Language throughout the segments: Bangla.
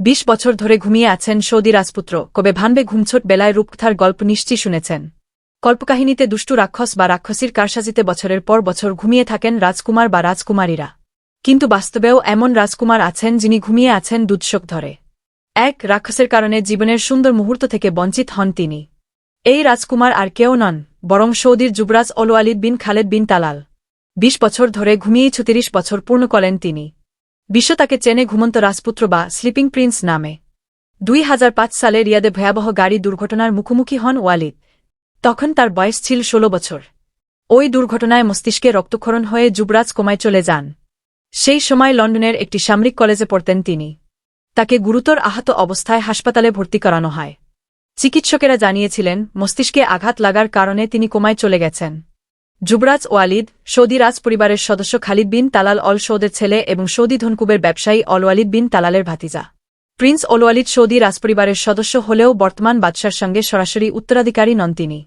বিশ বছর ধরে ঘুমিয়ে আছেন সৌদি রাজপুত্র, কবে ভানবে ঘুমছোট বেলায় রূপকথার গল্প নিশ্চয়ই শুনেছেন। কল্পকাহিনীতে দুষ্টু রাক্ষস বা রাক্ষসীর কারসাজিতে বছরের পর বছর ঘুমিয়ে থাকেন রাজকুমার বা রাজকুমারীরা। কিন্তু বাস্তবেও এমন রাজকুমার আছেন যিনি ঘুমিয়ে আছেন দুৎসক ধরে। এক, রাক্ষসের কারণে জীবনের সুন্দর মুহূর্ত থেকে বঞ্চিত হন তিনি। এই রাজকুমার আর কেউ নন, বরং সৌদির যুবরাজ অলওয়ালিদ বিন খালেদ বিন তালাল। বিশ বছর ধরে ঘুমিয়েই ছত্রিশ বছর পূর্ণ করেন তিনি। বিশ্ব তাকে চেনে ঘুমন্ত রাজপুত্র বা স্লিপিং প্রিন্স নামে। দুই হাজার পাঁচ সালে রিয়াদে ভয়াবহ গাড়ি দুর্ঘটনার মুখোমুখি হন ওয়ালিদ। তখন তার বয়স ছিল ষোলো বছর। ওই দুর্ঘটনায় মস্তিষ্কে রক্তক্ষরণ হয়ে যুবরাজ কোমায় চলে যান। সেই সময় লন্ডনের একটি সামরিক কলেজে পড়তেন তিনি। তাকে গুরুতর আহত অবস্থায় হাসপাতালে ভর্তি করানো হয়। চিকিৎসকেরা জানিয়েছিলেন, মস্তিষ্কে আঘাত লাগার কারণে তিনি কোমায় চলে গেছেন। যুবরাজ ওয়ালিদ, সৌদি রাজ পরিবারের সদস্য খালিদ বিন তালাল অল সৌদের ছেলে এবং সৌদি ধনকুবের ব্যবসায়ী অলওয়ালিদ বিন তালালের ভাতিজা। প্রিন্স অলওয়ালিদ সৌদি রাজপরিবারের সদস্য হলেও বর্তমান বাদশার সঙ্গে সরাসরি উত্তরাধিকারী নন তিনি।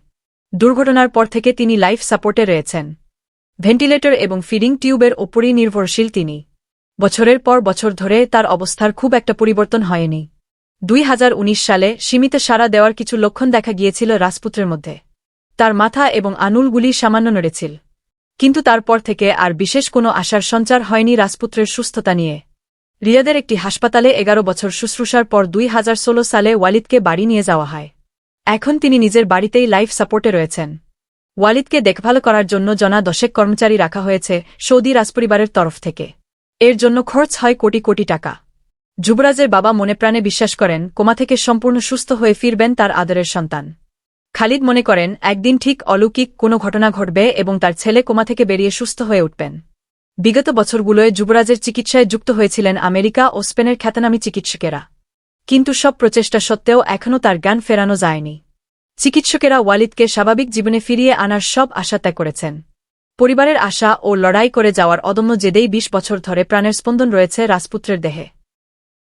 দুর্ঘটনার পর থেকে তিনি লাইফ সাপোর্টে রয়েছেন। ভেন্টিলেটর এবং ফিডিং টিউবের ওপরই নির্ভরশীল তিনি। বছরের পর বছর ধরে তার অবস্থার খুব একটা পরিবর্তন হয়নি। দুই হাজার উনিশ সালে সীমিত সাড়া দেওয়ার কিছু লক্ষণ দেখা গিয়েছিল রাজপুত্রের মধ্যে। তার মাথা এবং আনুলগুলি সামান্য নড়েছিল। কিন্তু তারপর থেকে আর বিশেষ কোনো আশার সঞ্চার হয়নি রাজপুত্রের সুস্থতা নিয়ে। রিয়াদের একটি হাসপাতালে এগারো বছর শুশ্রূষার পর দুই হাজার ষোলো সালে ওয়ালিদকে বাড়ি নিয়ে যাওয়া হয়। এখন তিনি নিজের বাড়িতেই লাইফ সাপোর্টে রয়েছেন। ওয়ালিদকে দেখভাল করার জন্য জনা দশেক কর্মচারী রাখা হয়েছে সৌদি রাজপরিবারের তরফ থেকে। এর জন্য খরচ হয় কোটি কোটি টাকা। যুবরাজের বাবা মনে প্রাণে বিশ্বাস করেন, কোমা থেকে সম্পূর্ণ সুস্থ হয়ে ফিরবেন তার আদরের সন্তান। খালিদ মনে করেন, একদিন ঠিক অলৌকিক কোনো ঘটনা ঘটবে এবং তার ছেলে কোমা থেকে বেরিয়ে সুস্থ হয়ে উঠবেন। বিগত বছরগুলোয় যুবরাজের চিকিৎসায় যুক্ত হয়েছিলেন আমেরিকা ও স্পেনের খ্যাতনামী চিকিৎসকেরা। কিন্তু সব প্রচেষ্টা সত্ত্বেও এখনও তার জ্ঞান ফেরানো যায়নি। চিকিৎসকেরা ওয়ালিদকে স্বাভাবিক জীবনে ফিরিয়ে আনার সব আশা ত্যাগ করেছেন। পরিবারের আশা ও লড়াই করে যাওয়ার অদম্য জেদেই বিশ বছর ধরে প্রাণের স্পন্দন রয়েছে রাজপুত্রের দেহে।